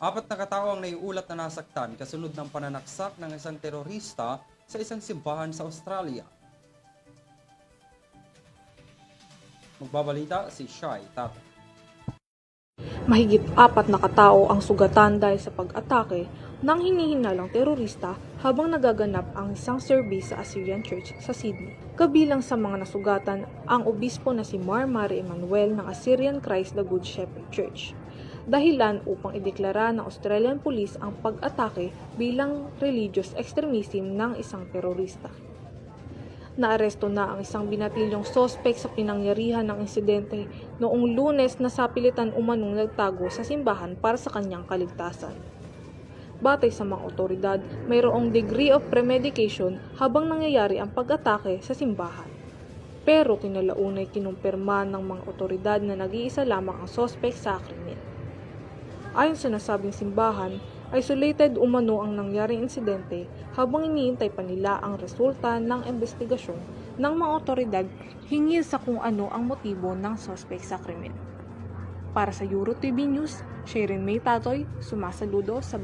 Apat na katao ang naiulat na nasaktan kasunod ng pananaksak ng isang terorista sa isang simbahan sa Australia. Magbabalita si Shai Tato. Mahigit apat na katao ang sugatan dahil sa pag-atake ng hinihinalang terorista habang nagaganap ang isang service sa Assyrian Church sa Sydney. Kabilang sa mga nasugatan ang obispo na si Mar Mari Emanuel ng Assyrian Christ the Good Shepherd Church. Dahilan upang ideklara ng Australian Police ang pag-atake bilang religious extremism ng isang terorista. Naaresto na ang isang binatilyong sospek sa pinangyarihan ng insidente noong lunes na sapilitan umanong nagtago sa simbahan para sa kanyang kaligtasan. Batay sa mga otoridad, mayroong degree of premedication habang nangyayari ang pag-atake sa simbahan. Pero kinalaunay kinumpirma ng mga otoridad na nag-iisa lamang ang sospek sa krimen. Ayon sa nasabing simbahan, isolated umano ang nangyaring insidente habang iniintay pa nila ang resulta ng investigasyon ng mga otoridad hinggil sa kung ano ang motibo ng sospek sa krimen. Para sa Euro TV News, Sharon May Tatoy, sumasaludo sa